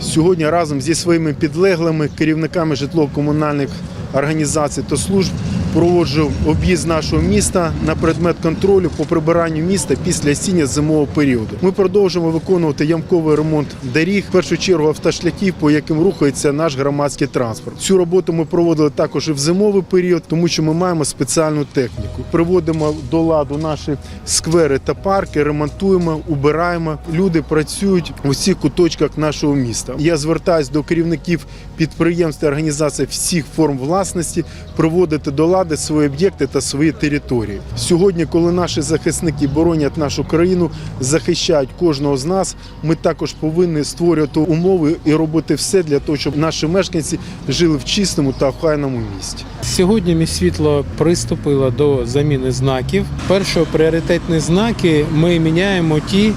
Сьогодні разом зі своїми підлеглими керівниками житлово-комунальних організацій та служб проводжу об'їзд нашого міста на предмет контролю по прибиранню міста після осінньо-зимового періоду. Ми продовжуємо виконувати ямковий ремонт доріг, в першу чергу автошляхів, по яким рухається наш громадський транспорт. Цю роботу ми проводили також і в зимовий період, тому що ми маємо спеціальну техніку. Приводимо до ладу наші сквери та парки, ремонтуємо, убираємо. Люди працюють в усіх куточках нашого міста. Я звертаюся до керівників підприємств та організацій всіх форм власності приводити до лади свої об'єкти та свої території. Сьогодні, коли наші захисники боронять нашу країну, захищають кожного з нас, ми також повинні створювати умови і робити все для того, щоб наші мешканці жили в чистому та охайному місті. Сьогодні міськсвітло приступило до заміни знаків. Перше, пріоритетні знаки ми міняємо ті,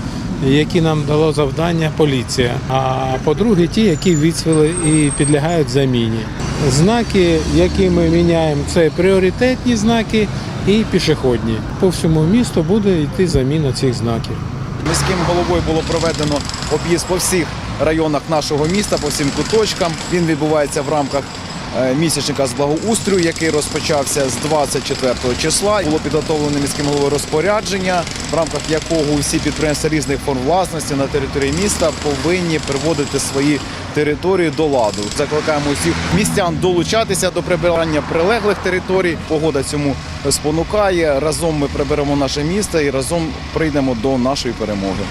які нам дало завдання поліція. А по-друге, ті, які відсвіли і підлягають заміні. Знаки, які ми міняємо, це пріоритетні знаки і пішохідні. По всьому місту буде йти заміна цих знаків. Міським головою було проведено об'їзд по всіх районах нашого міста, по всім куточкам. Він відбувається в рамках місячника з благоустрою, який розпочався з 24 числа. Було підготовлено міським головою розпорядження, в рамках якого усі підприємства різних форм власності на території міста повинні приводити свої території до ладу. Закликаємо усіх містян долучатися до прибирання прилеглих територій. Погода цьому спонукає. Разом ми приберемо наше місто і разом прийдемо до нашої перемоги.